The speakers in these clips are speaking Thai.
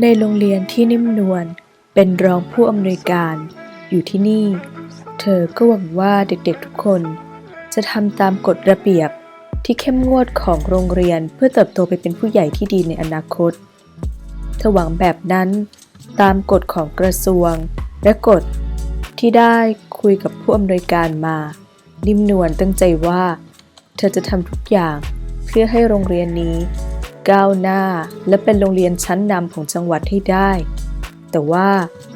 ในโรงเรียนที่นิ่มนวลเป็นรองผู้อำนวยการอยู่ที่นี่ เธอก็หวังว่าเด็กๆทุกคน จะทำตามกฎระเบียบที่เข้มงวดของโรงเรียนเพื่อเติบโตไปเป็นผู้ใหญ่ที่ดีในอนาคต เธอหวังแบบนั้นตามกฎของกระทรวง และกฎที่ได้คุยกับผู้อำนวยการมา นิ่มนวลตั้งใจว่า ธอจะทำทุกอย่าง เพื่อให้โรงเรียนนี้ ก้าวหน้าและเป็นโรงเรียนชั้นนำของจังหวัดให้ได้ แต่ว่า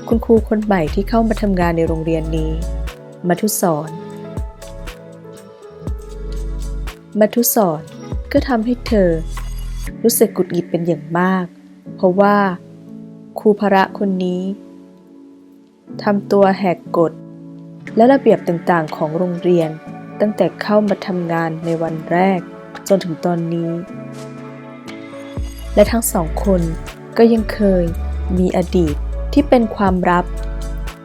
คุณครูคนใหม่ที่เข้ามาทำงานในโรงเรียนนี้ มัทุสอนมัทุสอนก็ทำให้เธอ รู้สึกกุดหงิดเป็นอย่างมาก เพราะว่า ครูพระคนนี้ทำตัวแหกกฎและระเบียบต่างๆของโรงเรียน ตั้งแต่เข้ามาทำงานในวันแรก จนถึงตอนนี้ และทั้งสองคนก็ยังเคยมีอดีตที่เป็นความลับ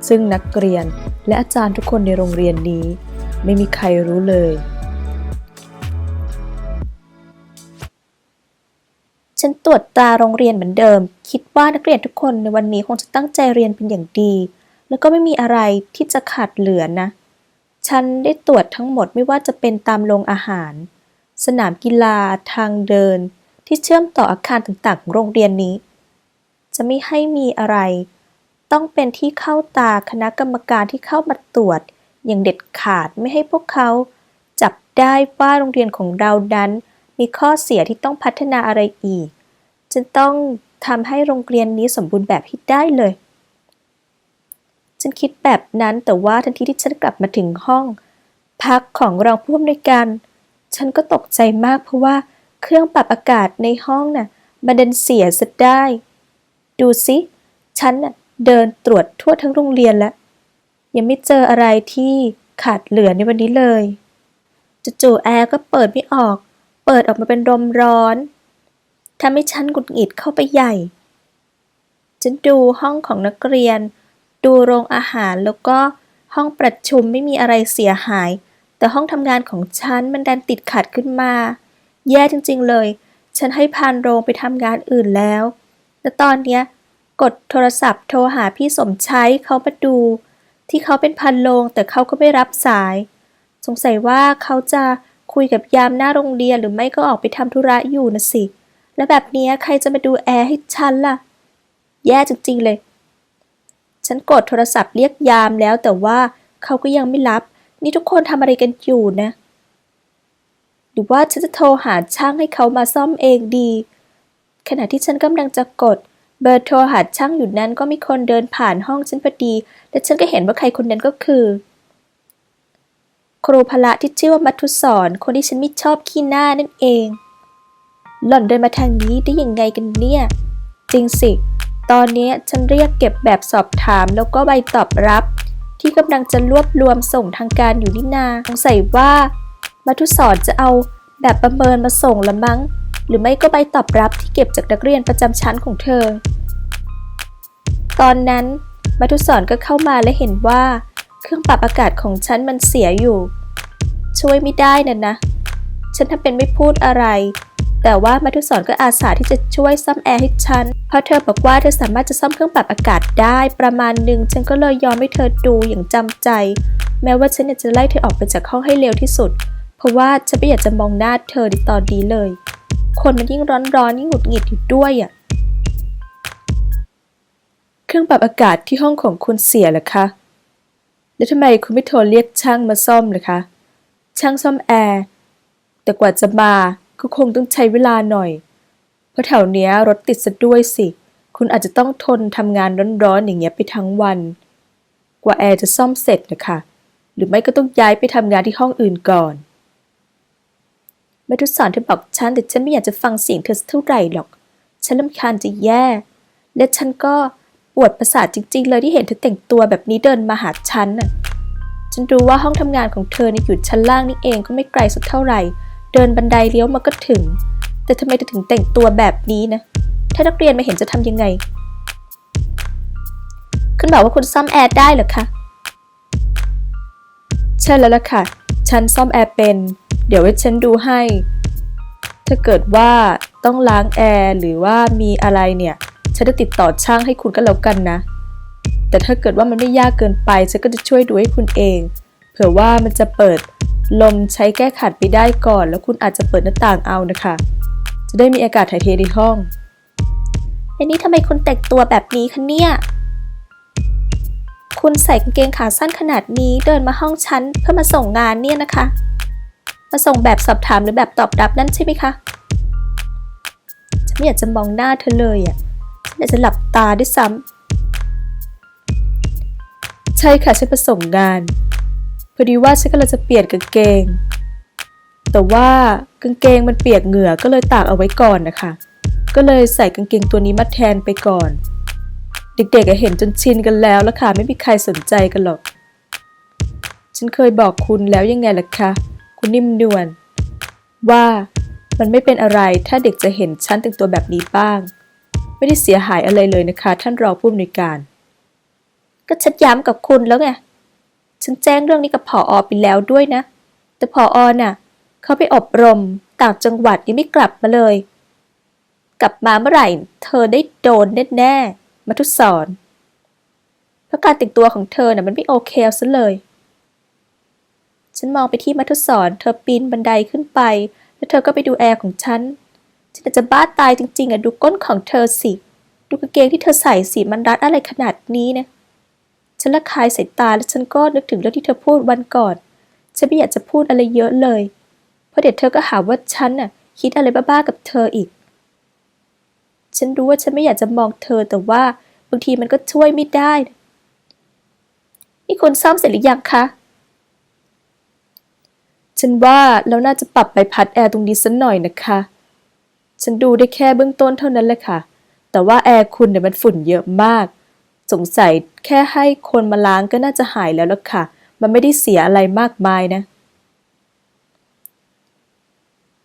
ซึ่งนักเรียนและอาจารย์ทุกคนในโรงเรียนนี้ ไม่มีใครรู้เลย ฉันตรวจตราโรงเรียนเหมือนเดิม คิดว่านักเรียนทุกคนในวันนี้คงจะตั้งใจเรียนเป็นอย่างดี แล้วก็ไม่มีอะไรที่จะขาดเหลือนะ ฉันได้ตรวจทั้งหมดไม่ว่าจะเป็นตามโรงอาหาร สนามกีฬาทางเดินที่เชื่อมต่ออาคารต่างๆของโรงเรียนนี้ จะไม่ให้มีอะไร ต้องเป็นที่เข้าตาคณะกรรมการที่เข้ามาตรวจ อย่างเด็ดขาดไม่ให้พวกเขาจับได้ว่าโรงเรียนของเรานั้น มีข้อเสียที่ต้องพัฒนาอะไรอีกจะต้องทำให้โรงเรียนนี้สมบูรณ์แบบให้ได้เลย ฉันคิดแบบนั้นแต่ว่าทันทีที่ฉันกลับมาถึงห้อง พักของรองผู้อำนวยการ ฉันก็ตกใจมากเพราะว่าเครื่องปรับอากาศในห้องน่ะมันดันเสียซะได้ ดูสิฉันน่ะเดินตรวจทั่วทั้งโรงเรียนแล้ว ยังไม่เจออะไรที่ขาดเหลือในวันนี้เลยจู่ๆแอร์ก็เปิดไม่ออก เปิดออกมาเป็นลมร้อนทำให้ฉันหงุดหงิดเข้าไปใหญ่ ฉันดูห้องของนักเรียน ดูโรงอาหารแล้วก็ห้องประชุมไม่มีอะไรเสียหาย แต่ห้องทำงานของฉันมันดันติดขัดขึ้นมา แย่จริงๆเลย ฉันให้พานโรงไปทำงานอื่นแล้วและตอนเนี้ยกดโทรศัพท์โทรหาพี่สมชัยเขามาดู ที่เขาเป็นพันโรงแต่เขาก็ไม่รับสาย สงสัยว่าเขาจะคุยกับยามหน้าโรงเรียนหรือไม่ก็ออกไปทำธุระอยู่นะสิ แล้วแบบนี้ใครจะมาดูแอร์ให้ฉันล่ะ แย่จริงๆเลย ฉันกดโทรศัพท์เรียกยามแล้วแต่ว่าเขาก็ยังไม่รับ นี่ทุกคนทำอะไรกันอยู่นะ หรือว่าฉันจะโทรหาช่างให้เขามาซ่อมเองดี ขณะที่ฉันกำลังจะกดเบอร์โทรหาช่างอยู่นั้นก็มีคนเดินผ่านห้องฉันพอดี และฉันก็เห็นว่าใครคนนั้นก็คือ ครูพละที่ชื่อว่ามัทุศรคนที่ฉันไม่ชอบขี้หน้านั่นเอง หล่อนเดินมาทางนี้ได้ยังไงกันเนี่ย จริงสิ ตอนนี้ฉันเรียกเก็บแบบสอบถามแล้วก็ใบตอบรับ ที่กำลังจะรวบรวมส่งทางการอยู่นี่นาสงสัยว่ามัทุศรจะเอาแบบประเมินมาส่งละมั้ง หรือไม่ก็ใบตอบรับที่เก็บจากนักเรียนประจำชั้นของเธอ ตอนนั้นมัทุศรก็เข้ามาและเห็นว่า เครื่องปรับอากาศของฉันมันเสียอยู่ ช่วยไม่ได้น่ะนะ ฉันทำเป็นไม่พูดอะไร แต่ว่ามัทุศรก็อาสาที่จะช่วยซ่อมแอร์ให้ฉัน เพราะเธอบอกว่าเธอสามารถจะซ่อมเครื่องปรับอากาศได้ประมาณหนึ่งฉันก็เลยยอมให้เธอดูอย่างจำใจ แม้ว่าฉันอยากจะไล่เธอออกไปจากห้องให้เร็วที่สุด เพราะว่าฉันไม่อยากจะมองหน้าเธอในตอนนี้เลย คนมันยิ่งร้อนๆยิ่งหงุดหงิดอยู่ด้วยอะเครื่องปรับอากาศที่ห้องของคุณเสียเหรอคะแล้วทำไมคุณไม่โทรเรียกช่างมาซ่อมล่ะคะ ช่างซ่อมแอร์ แต่กว่าจะมาก็คงต้องใช้เวลาหน่อย เพราะแถวเนี้ยรถติดซะด้วยสิ คุณอาจจะต้องทนทำงานร้อนๆอย่างเงี้ยไปทั้งวัน กว่าแอร์จะซ่อมเสร็จนะคะหรือไม่ก็ต้องย้ายไปทำงานที่ห้องอื่นก่อนแม่ทุสอนเธอบอกฉันแต่ฉันไม่อยากจะฟังเสียงเธอสักเท่าไหร่หรอก ฉันลำคาญจะแย่ และฉันก็ปวดประสาทจริง ๆ เลยที่เห็นเธอแต่งตัวแบบนี้เดินมาหาฉันน่ะ ฉันรู้ว่าห้องทำงานของเธอในยอยู่ชั้นล่างนี่เองก็ไม่ไกลสักเท่าไหร่ เดินบันไดเลี้ยวมาก็ถึง แต่ทำไมเธอถึงแต่งตัวแบบนี้นะ ถ้านักเรียนมาเห็นจะทำยังไง คุณบอกว่าคุณซ่อมแอร์ได้เหรอคะ ใช่แล้วล่ะค่ะฉันฉันซ่อมแอร์เป็น เดี๋ยวไว้ฉันดูให้ ถ้าเกิดว่าต้องล้างแอร์หรือว่ามีอะไรเนี่ย ฉันจะติดต่อช่างให้คุณก็แล้วกันนะ แต่ถ้าเกิดว่ามันไม่ยากเกินไป ฉันก็จะช่วยดูให้คุณเอง เผื่อว่ามันจะเปิด ลมใช้แก้ขัดไปได้ก่อน แล้วคุณอาจจะเปิดหน้าต่างเอานะคะ จะได้มีอากาศถ่ายเทในห้องแล้วนี่ทำไมคุณแต่งตัวแบบนี้คะเนี่ย คุณใส่กางเกงขาสั้นขนาดนี้เดินมาห้องฉันเพื่อมาส่งงานเนี่ยนะคะ มาส่งแบบสอบถามหรือแบบตอบรับนั่นใช่ไหมคะ ฉันไม่อยากจะมองหน้าเธอเลยอะฉันอยากจะหลับตาด้วยซ้ำใช่ค่ะฉันประสงงาน พอดีว่าฉันกำลังจะเปลี่ยนกางเกง แต่ว่ากางเกงมันเปียกเหงื่อก็เลยตากเอาไว้ก่อนนะคะ ก็เลยใส่กางเกงตัวนี้มาแทนไปก่อน เด็กๆเห็นจนชินกันแล้วละค่ะไม่มีใครสนใจกันหรอก ฉันเคยบอกคุณแล้วยังไงล่ะคะ คุณนิ่มนวลว่ามันไม่เป็นอะไรถ้าเด็กจะเห็นฉันแต่งตัวแบบนี้บ้าง ไม่ได้เสียหายอะไรเลยนะคะ ท่านรองผู้อำนวยการ ก็ฉันย้ำกับคุณแล้วไง ฉันแจ้งเรื่องนี้กับผออไปแล้วด้วยนะ แต่ผออน่ะ เขาไปอบรมต่างจังหวัดยังไม่กลับมาเลย กลับมาเมื่อไหร่ เธอได้โดนแน่ๆมาทุสอนเพราะการแต่งตัวของเธอน่ะมันไม่โอเคเซะเลย ฉันมองไปที่มัทุสอนเธอปีนบันไดขึ้นไป แล้วเธอก็ไปดูแอร์ของฉันฉันอยากจะบ้าตายจริงๆอะดูก้นของเธอสิ ดูกางเกงที่เธอใส่สิมันรัดอะไรขนาดนี้นะ ฉันละคายสายตาแล้วฉันก็นึกถึงเรื่องที่เธอพูดวันก่อน ฉันไม่อยากจะพูดอะไรเยอะเลย เพราะเดี๋ยวเธอก็หาว่าฉันน่ะคิดอะไรบ้าๆกับเธออีก ฉันรู้ว่าฉันไม่อยากจะมองเธอแต่ว่าบางทีมันก็ช่วยไม่ได้นะนี่คุณซ่อมเสร็จหรือยังคะ ฉันว่าเราน่าจะปรับใบพัดแอร์ตรงนี้สักหน่อยนะคะ ฉันดูได้แค่เบื้องต้นเท่านั้นแหละค่ะ แต่ว่าแอร์คุณเนี่ยมันฝุ่นเยอะมาก สงสัยแค่ให้คนมาล้างก็น่าจะหายแล้วล่ะค่ะ มันไม่ได้เสียอะไรมากมายนะ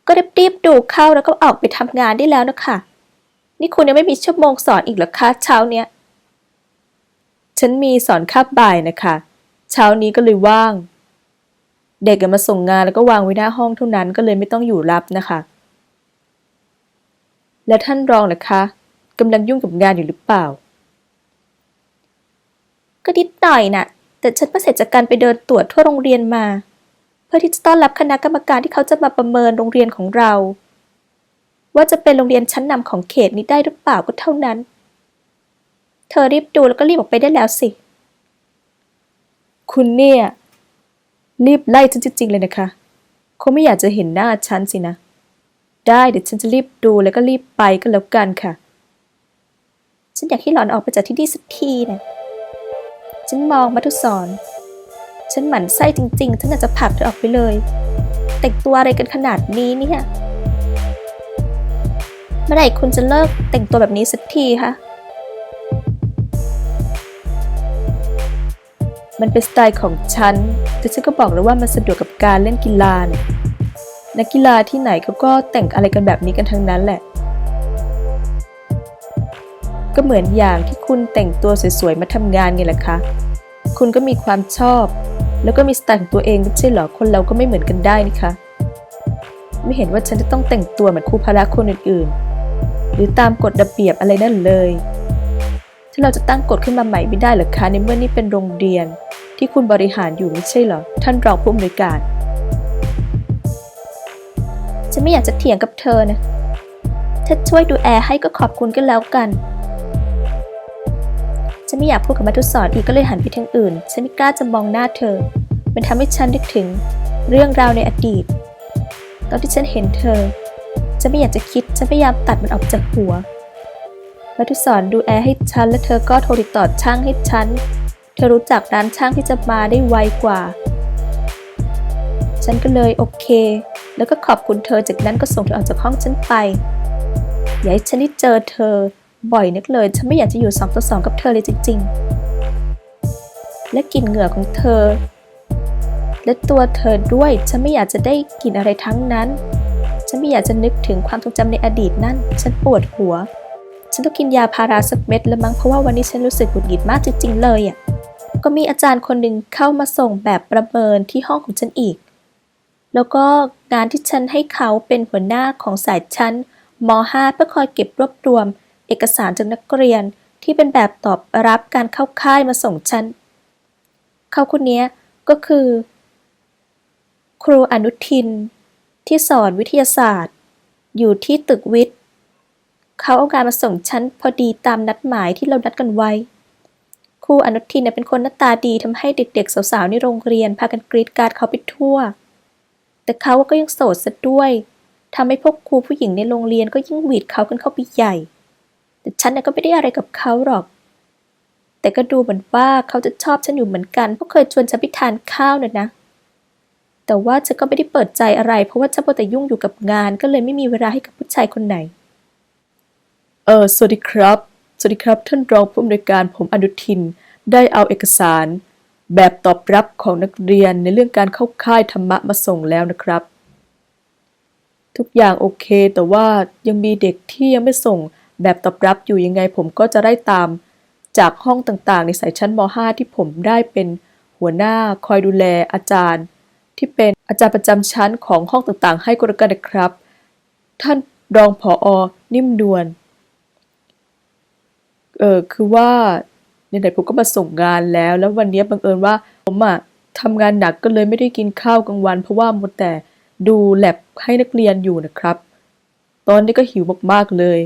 ก็รีบๆดูเข้าแล้วก็ออกไปทำงานได้แล้วนะคะนี่คุณยังไม่มีชั่วโมงสอนอีกหรอคะเช้าเนี้ย ฉันมีสอนคาบบ่ายนะคะ เช้านี้ก็เลยว่าง เด็กมาส่งงานแล้วก็วางไว้หน้าห้องเท่านั้นก็เลยไม่ต้องอยู่รับนะคะ แล้วท่านรองล่ะคะกำลังยุ่งกับงานอยู่หรือเปล่า ก็นิดหน่อยน่ะ แต่ฉันเพิ่งเสร็จจากการไปเดินตรวจทั่วโรงเรียนมา เพื่อที่จะต้อนรับคณะกรรมการที่เขาจะมาประเมินโรงเรียนของเรา ว่าจะเป็นโรงเรียนชั้นนำของเขตนี้ได้หรือเปล่าก็เท่านั้น เธอรีบดูแล้วก็รีบออกไปได้แล้วสิ คุณเนี่ย รีบไล่ฉันจริงๆเลยนะคะคงไม่อยากจะเห็นหน้าฉันสินะ ได้เดี๋ยวฉันจะรีบดูแล้วก็รีบไปก็แล้วกันค่ะ ฉันอยากให้หลอนออกไปจากที่นี่สักทีนะ ฉันมองมัทุสอนฉันหมั่นไส้จริงๆ ฉันอยากจะผลักเธอออกไปเลย แต่งตัวอะไรกันขนาดนี้เนี่ย เมื่อไหร่คุณจะเลิกแต่งตัวแบบนี้สักทีคะมันเป็นสไตล์ของฉัน แต่ฉันก็บอกแล้วว่ามันสะดวกกับการเล่นกีฬาเนี่ยนักกีฬาที่ไหนเขาก็แต่งอะไรกันแบบนี้กันทั้งนั้นแหละ ก็เหมือนอย่างที่คุณแต่งตัวสวยๆมาทำงานไงล่ะคะ คุณก็มีความชอบ แล้วก็มีสไตล์ของตัวเองไม่ใช่เหรอ คนเราก็ไม่เหมือนกันได้นี่คะ ไม่เห็นว่าฉันจะต้องแต่งตัวเหมือนครูพละคนอื่นๆ หรือตามกฎระเบียบอะไรนั่นเลย ที่เราจะตั้งกฎขึ้นมาใหม่ไม่ได้หรอคะในเมื่อนี่เป็นโรงเรียนที่คุณบริหารอยู่ไม่ใช่เหรอ ท่านรองผู้อำนวยการ ฉันไม่อยากจะเถียงกับเธอนะถ้าช่วยดูแอร์ให้ก็ขอบคุณก็แล้วกัน ฉันไม่อยากพูดกับมัทุสอนอีกก็เลยหันไปทางอื่น ฉันไม่กล้าจะมองหน้าเธอ มันทำให้ฉันนึกถึงเรื่องราวในอดีต ตอนที่ฉันเห็นเธอ ฉันไม่อยากจะคิด ฉันพยายามตัดมันออกจากหัวมัทุสอนดูแอร์ให้ฉัน และเธอก็โทรติดต่อช่างให้ฉัน เธอรู้จักร้านช่างที่จะมาได้ไวกว่า ฉันก็เลยโอเค แล้วก็ขอบคุณเธอ จากนั้นก็ส่งเธอออกจากห้องฉันไป อย่าให้ฉันได้เจอเธอ บ่อยนักเลยฉันไม่อยากจะอยู่สองต่อสองกับเธอเลยจริง ๆ และกลิ่นเหงื่อของเธอ และตัวเธอด้วยฉันไม่อยากจะได้กลิ่นอะไรทั้งนั้น ฉันไม่อยากจะนึกถึงความทรงจำในอดีตนั่น ฉันปวดหัว ฉันต้องกินยาพาราสักเม็ดแล้วมั้งเพราะว่าวันนี้ฉันรู้สึกหงุดหงิดมากจริง ๆ เลยอะก็มีอาจารย์คนหนึ่งเข้ามาส่งแบบประเมินที่ห้องของฉันอีก แล้วก็งานที่ฉันให้เขาเป็นหัวหน้าของสายชั้นม .5 เพื่อคอยเก็บรวบรวม เอกสารจากนักเรียนที่เป็นแบบตอบรับการเข้าค่ายมาส่งฉัน เขาคนนี้ก็คือ ครูอนุทิน ที่สอนวิทยาศาสตร์ อยู่ที่ตึกวิทย์ เขาเอาการมาส่งฉันพอดีตามนัดหมายที่เรานัดกันไว้ ครูอนุทินเนี่ยเป็นคนหน้าตาดีทำให้เด็กๆ สาวๆในโรงเรียนพากันกรีดการ์ดเขาไปทั่ว แต่เขาก็ยังโสดซะด้วยทำให้พวกครูผู้หญิงในโรงเรียนก็ยิ่งหวีดเขากันเข้าไปใหญ่ แต่ฉันน่ะก็ไม่ได้อะไรกับเขาหรอก แต่ก็ดูเหมือนว่าเขาจะชอบฉันอยู่เหมือนกันเพราะเคยชวนฉันไปทานข้าวน่ะนะ แต่ว่าฉันก็ไม่ได้เปิดใจอะไร เพราะว่าฉันมัวแต่ยุ่งอยู่กับงาน ก็เลยไม่มีเวลาให้กับผู้ชายคนไหน เออสวัสดีครับ สวัสดีครับ ท่านรองผู้อำนวยการผมอนุทินได้เอาเอกสาร แบบตอบรับของนักเรียนในเรื่องการเข้าค่ายธรรมะมาส่งแล้วนะครับ ทุกอย่างโอเค แต่ว่ายังมีเด็กที่ยังไม่ส่ง แบบตอบรับอยู่ยังไงผมก็จะได้ตาม จากห้องต่างๆ ในสายชั้นม .5 ที่ผมได้เป็นหัวหน้าคอยดูแลอาจารย์ ที่เป็นอาจารย์ประจำชั้นของห้องต่างๆ ให้ก็แล้วกันนะครับ ท่านรองผออนิ่มนวลเออคือว่าในไหนผมก็มาส่งงานแล้ว แล้ววันนี้บังเอิญว่าผมอะทำงานหนักก็เลยไม่ได้กินข้าวกลางวัน เพราะว่ามัวแต่ดูแลบให้นักเรียนอยู่นะครับ ตอนนี้ก็หิวมากๆเลย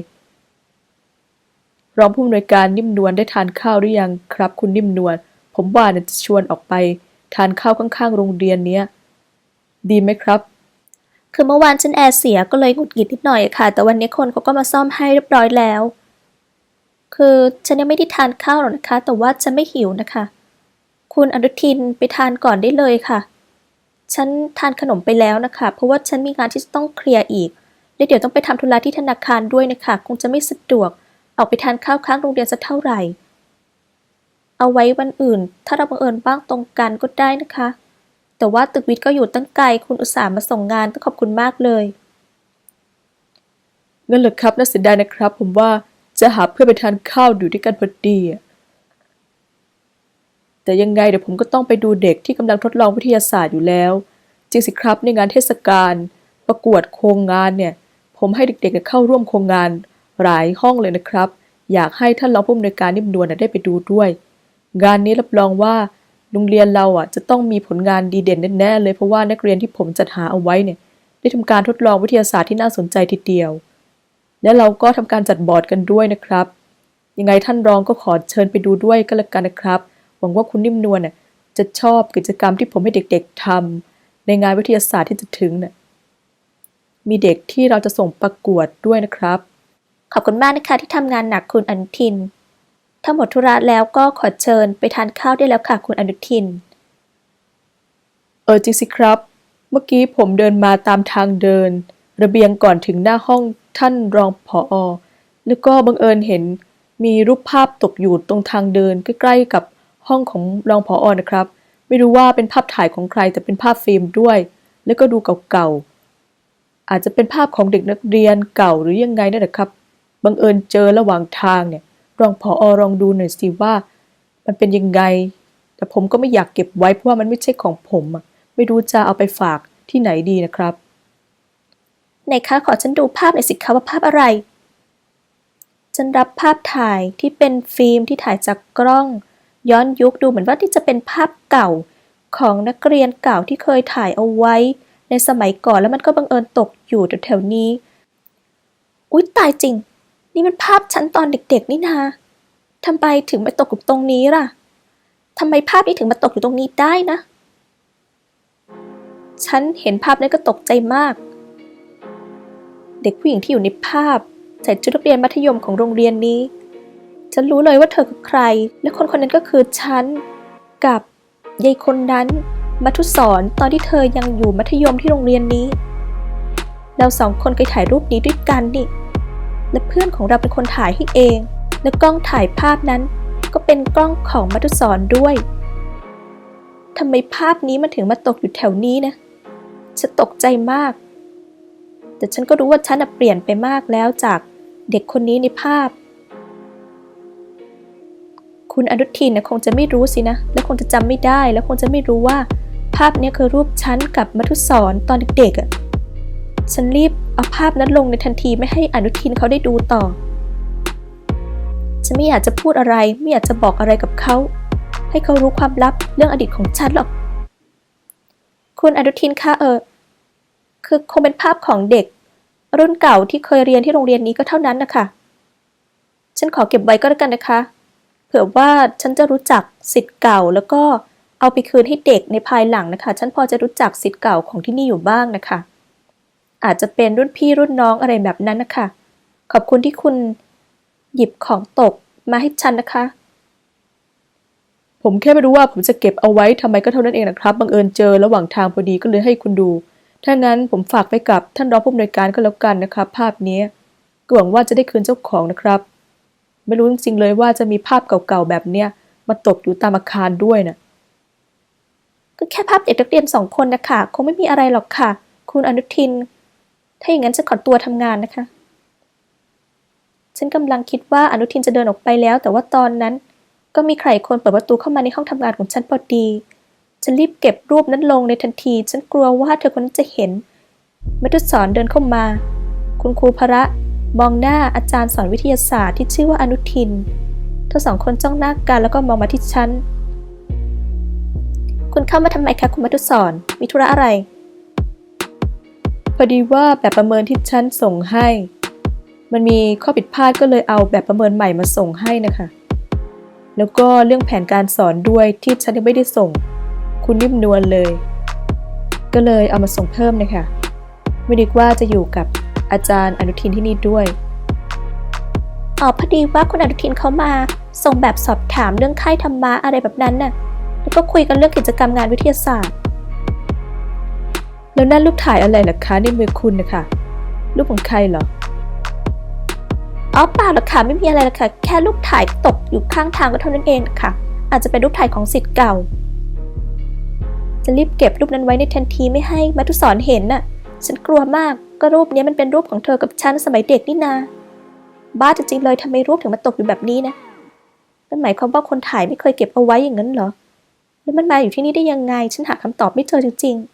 รองผู้อำนวยการนิ่มนวลได้ทานข้าวหรือยังครับ คุณนิ่มนวลผมว่านจะชวนออกไป ทานข้าวข้างๆ โรงเรียนเนี้ยดีไหมครับ คือเมื่อวานฉันแอร์เสียก็เลยหงุดหงิดนิดหน่อยค่ะ แต่วันนี้คนเขาก็มาซ่อมให้เรียบร้อยแล้ว คือฉันยังไม่ได้ทานข้าวหรอกนะคะ แต่ว่าฉันไม่หิวนะคะ คุณอนุทินไปทานก่อนได้เลยค่ะ ฉันทานขนมไปแล้วนะคะ เพราะว่าฉันมีงานที่ต้องเคลียร์อีกและเดี๋ยวต้องไปทำธุระที่ธนาคารด้วยนะคะ คงจะไม่สะดวก ออกไปทานข้าวค้างโรงเรียนสักเท่าไหร่ เอาไว้วันอื่น ถ้าเราบังเอิญบ้างตรงกันก็ได้นะคะ แต่ว่าตึกวิทย์ก็อยู่ตั้งไกลคุณอุตส่าห์มาส่งงานต้องขอบคุณมากเลยงั้นเหรอครับน่าเสียดายนะครับ ผมว่าจะหาเพื่อนไปทานข้าวอยู่ด้วยกันพอดีแต่ยังไงเดี๋ยวผมก็ต้องไปดูเด็กที่กำลังทดลองวิทยาศาสตร์อยู่แล้ว จริงสิครับในงานเทศกาลประกวดโครงงานเนี่ย ผมให้เด็กๆเเข้าร่วมโครงงาน หลายห้องเลยนะครับ อยากให้ท่านรองผู้อำนวยการนิ่มนวลได้ไปดูด้วย งานนี้รับรองว่าโรงเรียนเราอะจะต้องมีผลงานดีเด่นแน่ๆเลยเพราะว่านักเรียนที่ผมจัดหาเอาไว้เนี่ย ได้ทำการทดลองวิทยาศาสตร์ที่น่าสนใจทีเดียว และเราก็ทำการจัดบอร์ดกันด้วยนะครับ ยังไงท่านรองก็ขอเชิญไปดูด้วยก็แล้วกันนะครับ หวังว่าคุณนิ่มนวลน่ะจะชอบกิจกรรมที่ผมให้เด็ก ๆทำในงานวิทยาศาสตร์ที่จะถึงน่ะมีเด็กที่เราจะส่งประกวดด้วยนะครับ ขอบคุณมากนะคะที่ทำงานหนักคุณอนุทิน ถ้าหมดธุระแล้วก็ขอเชิญไปทานข้าวได้แล้วค่ะคุณอนุทิน เออจริงสิครับ เมื่อกี้ผมเดินมาตามทางเดิน ระเบียงก่อนถึงหน้าห้องท่านรองผออแล้วก็บังเอิญเห็นมีรูปภาพตกอยู่ตรงทางเดินใกล้ๆกับห้องของรองผออนะครับ ไม่รู้ว่าเป็นภาพถ่ายของใครแต่เป็นภาพฟิล์มด้วย แล้วก็ดูเก่าๆอาจจะเป็นภาพของเด็กนักเรียนเก่าหรือยังไงนั่นแหละครับ บังเอิญเจอระหว่างทางเนี่ยรองผออลองดูหน่อยสิว่า มันเป็นยังไง แต่ผมก็ไม่อยากเก็บไว้เพราะว่ามันไม่ใช่ของผมอะไม่รู้จะเอาไปฝากที่ไหนดีนะครับไหนคะขอฉันดูภาพหน่อยสิคะว่าภาพอะไร ฉันรับภาพถ่ายที่เป็นฟิล์มที่ถ่ายจากกล้อง ย้อนยุคดูเหมือนว่าที่จะเป็นภาพเก่าของนักเรียนเก่าที่เคยถ่ายเอาไว้ ในสมัยก่อนแล้วมันก็บังเอิญตกอยู่แถวๆนี้ อุ๊ยตายจริง นี่มันภาพฉันตอนเด็กๆนี่นาทำไมถึงมาตกอยู่ตรงนี้ล่ะทำไมภาพนี้ถึงมาตกอยู่ตรงนี้ได้นะ ฉันเห็นภาพนั้นก็ตกใจมาก เด็กผู้หญิงที่อยู่ในภาพใส่ชุดนักเรียนมัธยมของโรงเรียนนี้ ฉันรู้เลยว่าเธอคือใคร และคนคนนั้นก็คือฉัน กับยายคนนั้นมัทุสอนตอนที่เธอยังอยู่มัธยมที่โรงเรียนนี้ เราสองคนเคยถ่ายรูปนี้ด้วยกันนี่ และเพื่อนของเราเป็นคนถ่ายให้เอง และกล้องถ่ายภาพนั้น ก็เป็นกล้องของมัทุสอนด้วยทำไมภาพนี้มันถึงมาตกอยู่แถวนี้นะ ฉันตกใจมาก แต่ฉันก็รู้ว่าฉันเปลี่ยนไปมากแล้วจากเด็กคนนี้ในภาพ คุณอนุทินนะคงจะไม่รู้สินะ และคงจะจำไม่ได้ และคงจะไม่รู้ว่า ภาพนี้คือรูปฉันกับมัทุสรตอนเด็กๆอะ่ะ ฉันรีบ เอาภาพนั้นลงในทันทีไม่ให้อนุทินเขาได้ดูต่อ ฉันไม่อยากจะพูดอะไรไม่อยากจะบอกอะไรกับเขา ให้เขารู้ความลับเรื่องอดีตของฉันหรอก คุณอนุทินคะเออ คือคงเป็นภาพของเด็ก รุ่นเก่าที่เคยเรียนที่โรงเรียนนี้ก็เท่านั้นนะคะ ฉันขอเก็บไว้ก็แล้วกันนะคะ เผื่อว่าฉันจะรู้จักสิทธิ์เก่าแล้วก็เอาไปคืนให้เด็กในภายหลังนะคะ ฉันพอจะรู้จักสิทธิ์เก่าของที่นี่อยู่บ้างนะคะ อาจจะเป็นรุ่นพี่รุ่นน้องอะไรแบบนั้นนะคะ ขอบคุณที่คุณหยิบของตกมาให้ฉันนะคะ ผมแค่ไม่รู้ว่าผมจะเก็บเอาไว้ทำไมก็เท่านั้นเองนะครับ บังเอิญเจอระหว่างทางพอดีก็เลยให้คุณดู ถ้างั้นผมฝากไปกับท่านรองผู้อำนวยการก็แล้วกันนะครับ ภาพนี้ก็หวังว่าจะได้คืนเจ้าของนะครับ ไม่รู้จริงๆเลยว่าจะมีภาพเก่าๆแบบเนี้ยมาตกอยู่ตามอาคารด้วยนะก็แค่ภาพเด็กนักเรียนสองคนนะคะคงไม่มีอะไรหรอกค่ะ คุณอนุทิน ถ้าอย่างนั้นจะขอตัวทำงานนะคะ ฉันกำลังคิดว่าอนุทินจะเดินออกไปแล้ว แต่ว่าตอนนั้น ก็มีใครคนเปิดประตูเข้ามาในห้องทำงานของฉันพอดี ฉันรีบเก็บรูปนั้นลงในทันที ฉันกลัวว่าเธอคนนั้นจะเห็นมัทุสอนเดินเข้ามา คุณครูพระมองหน้าอาจารย์สอนวิทยาศาสตร์ที่ชื่อว่าอนุทินทั้งสองคนจ้องหน้ากันแล้วก็มองมาที่ฉัน คุณเข้ามาทำไมคะคุณมัทุสอนมีธุระอะไร พอดีว่าแบบประเมินที่ฉันส่งให้ มันมีข้อผิดพลาดก็เลยเอาแบบประเมินใหม่มาส่งให้นะคะ แล้วก็เรื่องแผนการสอนด้วยที่ฉันยังไม่ได้ส่ง คุณนิ่มนวลเลย ก็เลยเอามาส่งเพิ่มนะคะ ไม่นึกว่าจะอยู่กับอาจารย์อนุทินที่นี่ด้วยอ๋อพอดีว่าคุณอนุทินเขามาส่งแบบสอบถามเรื่องค่ายธรรมะอะไรแบบนั้นน่ะ แล้วก็คุยกันเรื่องกิจกรรมงานวิทยาศาสตร์ แล้วนั่นรูปถ่ายอะไรล่ะคะในมือคุณนะคะรูปของใครเหรออ๋อเปล่าหรอกค่ะไม่มีอะไรหรอกค่ะ แค่รูปถ่ายตกอยู่ข้างทางก็เท่านั้นเองค่ะ อาจจะเป็นรูปถ่ายของสิทธิ์เก่า จะรีบเก็บรูปนั้นไว้ในทันทีไม่ให้มัทุสอนเห็นน่ะ ฉันกลัวมากก็รูปนี้มันเป็นรูปของเธอกับฉันสมัยเด็กนี่นา บ้าจริงๆเลยทำไมรูปถึงมาตกอยู่แบบนี้นะนั่นหมายความว่าคนถ่ายไม่เคยเก็บเอาไว้อย่างนั้นเหรอแล้วมันมาอยู่ที่นี่ได้ยังไง ฉันหาคำตอบไม่เจอจริงๆ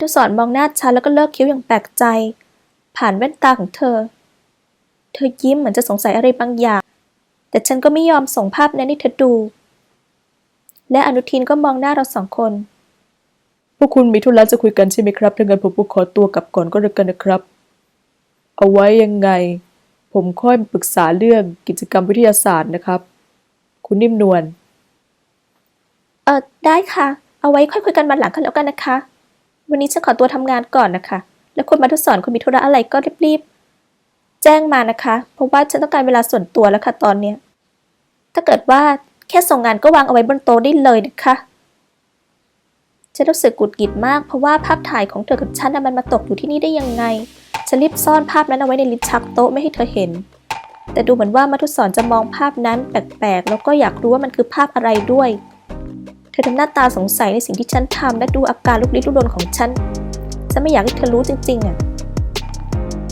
มัทุสอนมองหน้าฉันแล้วก็เลิกคิ้วอย่างแปลกใจ ผ่านแว่นตาของเธอ เธอยิ้มเหมือนจะสงสัยอะไรบางอย่าง แต่ฉันก็ไม่ยอมส่งภาพนั้นให้เธอดู และอนุทินก็มองหน้าเราสองคน พวกคุณมีธุระจะคุยกันใช่ไหมครับถ้างั้นผมก็ขอตัวกลับก่อนก็แล้วกันนะครับ เอาไว้ยังไง ผมค่อยมาปรึกษาเรื่องกิจกรรมวิทยาศาสตร์นะครับ คุณนิ่มนวล เออได้ค่ะ เอาไว้ค่อยคุยกันวันหลังกันแล้วกันนะคะ วันนี้ฉันขอตัวทำงานก่อนนะคะ แล้วคุณมาทุสอนคุณมีธุระอะไรก็รีบๆ แจ้งมานะคะ เพราะว่าฉันต้องการเวลาส่วนตัวแล้วค่ะตอนเนี้ย ถ้าเกิดว่าแค่ส่งงานก็วางเอาไว้บนโต๊ะได้เลยนะคะฉันรู้สึกกุดกิดมากเพราะว่าภาพถ่ายของเธอกับฉันน่ะมันมาตกอยู่ที่นี่ได้ยังไง ฉันรีบซ่อนภาพนั้นเอาไว้ในลิ้นชักโต๊ะไม่ให้เธอเห็น แต่ดูเหมือนว่ามัทุสอนจะมองภาพนั้นแปลกๆ แล้วก็อยากรู้ว่ามันคือภาพอะไรด้วย ธอทำหน้าตาสงสัยในสิ่งที่ฉันทำและดูอาการลุกลี้ลุกลนของฉัน ฉันไม่อยากให้เธอรู้จริงๆอะ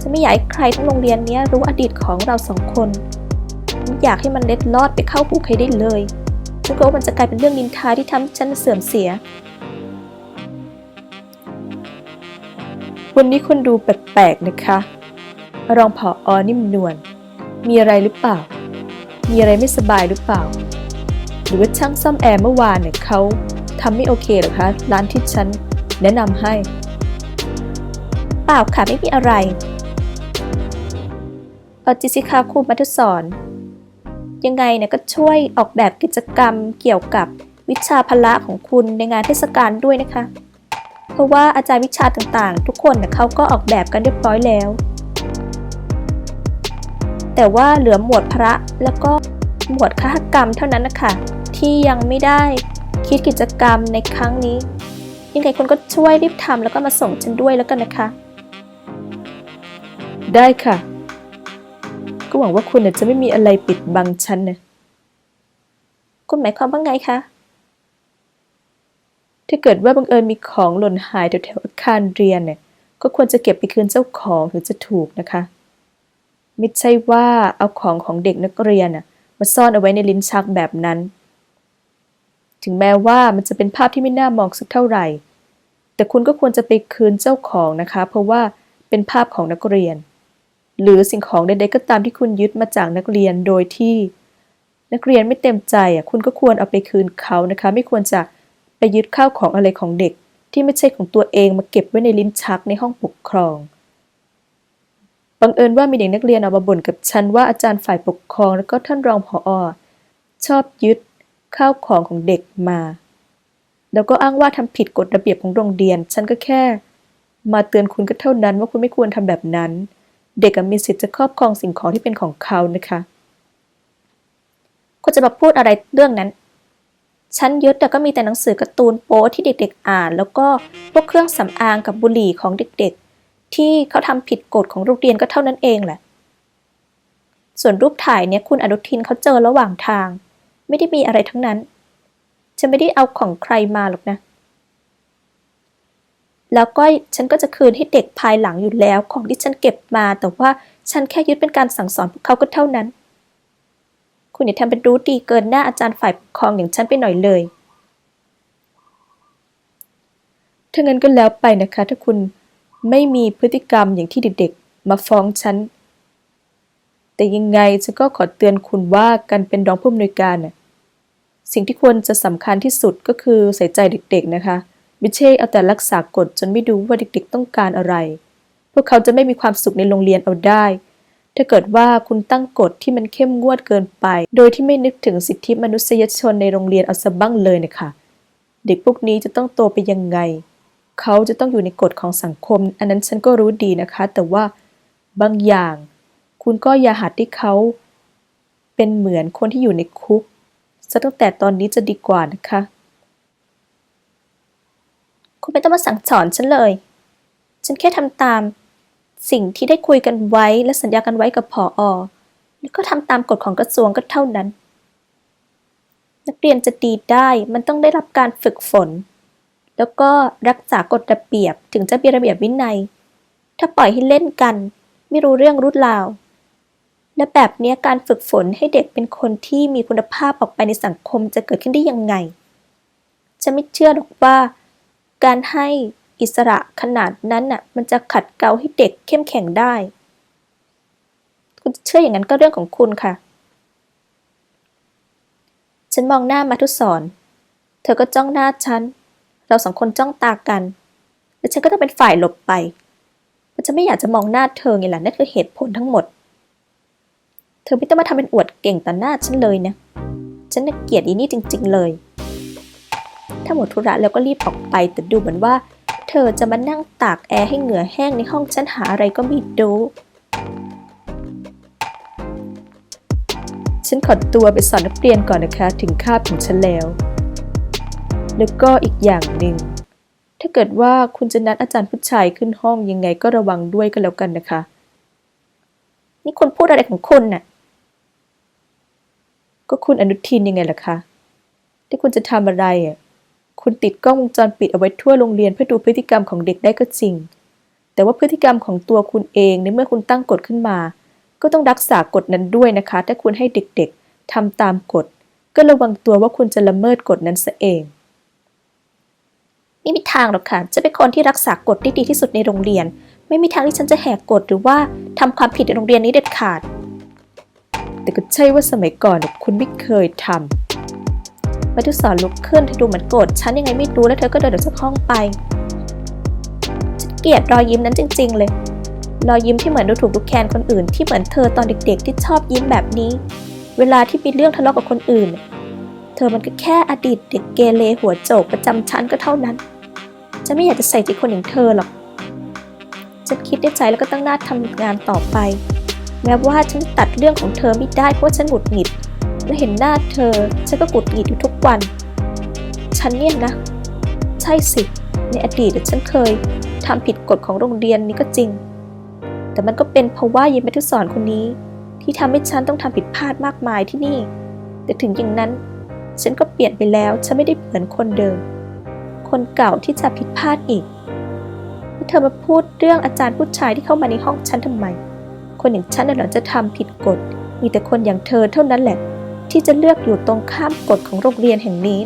ฉันไม่อยากให้ใครทั้งโรงเรียนนี้รู้อดีตของเราสองคนไม่อยากให้มันเล็ดลอดไปเข้าหูใครได้เลยฉันกลัวว่ามันจะกลายเป็นเรื่องนินทาที่ทำให้ฉันเสื่อมเสีย วันนี้คุณดูแปลกๆนะคะ รองผออนิ่มนวล มีอะไรหรือเปล่า มีอะไรไม่สบายหรือเปล่า หรือว่าช่างซ่อมแอร์เมื่อวานเนี่ยเขาทำไม่โอเคเหรอคะ ร้านที่ฉันแนะนำให้ เปล่าค่ะไม่มีอะไรเออจิสิคะครูมัธสอนยังไงเนี่ยก็ช่วยออกแบบกิจกรรมเกี่ยวกับวิชาพละของคุณในงานเทศกาลด้วยนะคะ เพราะว่าอาจารย์วิชาต่างๆ ทุกคนเนี่ยเขาก็ออกแบบกันเรียบร้อยแล้ว แต่ว่าเหลือหมวดพระแล้วก็หมวดคหกรรมเท่านั้นนะคะ ที่ยังไม่ได้คิดกิจกรรมในครั้งนี้ ยังไงคุณก็ช่วยรีบทำแล้วก็มาส่งฉันด้วยแล้วกันนะคะ ได้ค่ะ ก็หวังว่าคุณน่ะจะไม่มีอะไรปิดบังฉันนะคุณหมายความว่าไงคะถ้าเกิดว่าบังเอิญมีของหล่นหายแถวๆอาคารเรียนเนี่ย ก็ควรจะเก็บไปคืนเจ้าของถึงจะถูกนะคะ ไม่ใช่ว่าเอาของของเด็กนักเรียนน่ะมาซ่อนเอาไว้ในลิ้นชักแบบนั้น ถึงแม้ว่ามันจะเป็นภาพที่ไม่น่ามองสักเท่าไหร่ แต่คุณก็ควรจะไปคืนเจ้าของนะคะ เพราะว่าเป็นภาพของนักเรียน หรือสิ่งของใดๆก็ตามที่คุณยึดมาจากนักเรียนโดยที่ นักเรียนไม่เต็มใจอะคุณก็ควรเอาไปคืนเขานะคะ ไม่ควรจะไปยึดข้าวของอะไรของเด็ก ที่ไม่ใช่ของตัวเองมาเก็บไว้ในลิ้นชักในห้องปกครองบังเอิญว่ามีเด็กนักเรียนออกมาบ่นกับฉันว่าอาจารย์ฝ่ายปกครอง แล้วก็ท่านรองผออชอบยึด ข้าวของของเด็กมา แล้วก็อ้างว่าทำผิดกฎระเบียบของโรงเรียน ฉันก็แค่ มาเตือนคุณก็เท่านั้นว่าคุณไม่ควรทำแบบนั้น เด็กมีสิทธิ์จะครอบครองสิ่งของที่เป็นของเขานะคะคุณจะมาพูดอะไรเรื่องนั้น ฉันยึดแต่ก็มีแต่หนังสือการ์ตูนโป๊ที่เด็กๆอ่าน แล้วก็พวกเครื่องสำอางกับบุหรี่ของเด็กๆ ที่เขาทำผิดกฎของโรงเรียนก็เท่านั้นเองแหละ ส่วนรูปถ่ายเนี่ยคุณอนุทินเขาเจอระหว่างทาง ไม่ได้มีอะไรทั้งนั้น ฉันไม่ได้เอาของใครมาหรอกนะ แล้วก็ฉันก็จะคืนให้เด็กภายหลังอยู่แล้วของที่ฉันเก็บมา แต่ว่าฉันแค่ยึดเป็นการสั่งสอนพวกเขาก็เท่านั้น คุณอย่าทำเป็นรู้ดีเกินหน้าอาจารย์ฝ่ายปกครองอย่างฉันไปหน่อยเลยถ้างั้นก็แล้วไปนะคะ ถ้าคุณไม่มีพฤติกรรมอย่างที่เด็กๆ มาฟ้องฉัน แต่ยังไงฉันก็ขอเตือนคุณว่าการเป็นรองผู้อำนวยการน่ะสิ่งที่ควรจะสำคัญที่สุดก็คือใส่ใจเด็กๆนะคะไม่ใช่เอาแต่รักษากฎจนไม่ดูว่าเด็กๆต้องการอะไร พวกเขาจะไม่มีความสุขในโรงเรียนเอาได้ ถ้าเกิดว่าคุณตั้งกฎที่มันเข้มงวดเกินไป โดยที่ไม่นึกถึงสิทธิมนุษยชนในโรงเรียนเอาซะบ้างเลยนะคะเด็กพวกนี้จะต้องโตไปยังไง เขาจะต้องอยู่ในกฎของสังคม อันนั้นฉันก็รู้ดีนะคะ แต่ว่าบางอย่าง คุณก็อย่าหัดที่เขา เป็นเหมือนคนที่อยู่ในคุกซะตั้งแต่ตอนนี้จะดีกว่านะคะ คุณไม่ต้องมาสั่งสอนฉันเลย ฉันแค่ทำตามสิ่งที่ได้คุยกันไว้และสัญญากันไว้กับผออแล้วก็ทำตามกฎของกระทรวงก็เท่านั้น นักเรียนจะดีได้มันต้องได้รับการฝึกฝน แล้วก็รักษากฎระเบียบถึงจะมีระเบียบวินัย ถ้าปล่อยให้เล่นกัน ไม่รู้เรื่องรู้ราว และแบบนี้การฝึกฝนให้เด็กเป็นคนที่มีคุณภาพออกไปในสังคมจะเกิดขึ้นได้ยังไงฉันไม่เชื่อหรอกว่า การให้อิสระขนาดนั้นน่ะมันจะขัดเกลาให้เด็กเข้มแข็งได้ คุณเชื่ออย่างนั้นก็เรื่องของคุณค่ะ ฉันมองหน้ามาทุสอนเธอก็จ้องหน้าฉัน เราสองคนจ้องตากัน แล้วฉันก็ต้องเป็นฝ่ายหลบไปมันจะไม่อยากจะมองหน้าเธอไงล่ะนั่นคือเหตุผลทั้งหมด เธอไม่ต้องมาทำเป็นอวดเก่งต่อหน้าฉันเลยนะ ฉันน่ะเกลียดอีนี่จริง ๆ เลย ถ้าหมดธุระแล้วก็รีบออกไปแต่ดูเหมือนว่า เธอจะมานั่งตากแอร์ให้เหงื่อแห้งในห้องฉันหาอะไรก็ไม่ดูฉันขอตัวไปสอนนักเรียนก่อนนะคะ ถึงคาบของฉันแล้ว แล้วก็อีกอย่างหนึ่ง ถ้าเกิดว่าคุณจะนัดอาจารย์ผู้ชายขึ้นห้องยังไงก็ระวังด้วยก็แล้วกันนะคะ นี่คุณพูดอะไรของคุณน่ะ ก็คุณอนุทินยังไงล่ะคะ ที่คุณจะทำอะไรอะ คุณติดกล้องวงจรปิดเอาไว้ทั่วโรงเรียนเพื่อดูพฤติกรรมของเด็กได้ก็จริง แต่ว่าพฤติกรรมของตัวคุณเองในเมื่อคุณตั้งกฎขึ้นมา ก็ต้องรักษากฎนั้นด้วยนะคะ ถ้าคุณให้เด็กๆทำตามกฎ ก็ระวังตัวว่าคุณจะละเมิดกฎนั้นซะเอง ไม่มีทางหรอกค่ะ จะเป็นคนที่รักษากฎได้ดีที่สุดในโรงเรียน ไม่มีทางที่ฉันจะแหกกฎหรือว่าทำความผิดในโรงเรียนนี้เด็ดขาด แต่ก็ใช่ว่าสมัยก่อนน่ะคุณไม่เคยทำมาทุสอนลุกขึ้นเธอดูเหมือนโกรธฉันยังไงไม่รู้แล้วเธอก็เดินออกจากห้องไป ฉันเกลียดรอยยิ้มนั้นจริง ๆ เลย รอยยิ้มที่เหมือนดูถูกดูแคลนคนอื่นที่เหมือนเธอตอนเด็ก ๆ ที่ชอบยิ้มแบบนี้ เวลาที่มีเรื่องทะเลาะกับคนอื่น เธอมันก็แค่อดีตเด็กเกเรหัวโจกประจำชั้นก็เท่านั้นฉันไม่อยากจะใส่ใจคนอย่างเธอหรอกฉันคิดในใจแล้วก็ตั้งหน้าทำงานต่อไป แม้ว่าฉันตัดเรื่องของเธอไม่ได้เพราะฉันหงุดหงิด และเห็นหน้าเธอ ฉันก็หงุดหงิดอยู่ทุกวัน ฉันเนี่ยนะ ใช่สิ ในอดีตฉันเคยทำผิดกฎของโรงเรียนนี้ก็จริง แต่มันก็เป็นเพราะว่าเยายแมทุสอนคนนี้ ที่ทำให้ฉันต้องทำผิดพลาดมากมายที่นี่ แต่ถึงอย่างนั้น ฉันก็เปลี่ยนไปแล้ว ฉันไม่ได้เหมือนคนเดิม คนเก่าที่จะผิดพลาดอีกเธอมาพูดเรื่องอาจารย์ผู้ชายที่เข้ามาในห้องฉันทำไม คนอย่างฉันน่ะเหรอจะทำผิดกฎ มีแต่คนอย่างเธอเท่านั้นแหละ ที่จะเลือกอยู่ตรงข้ามกฎของโรงเรียนแห่งนี้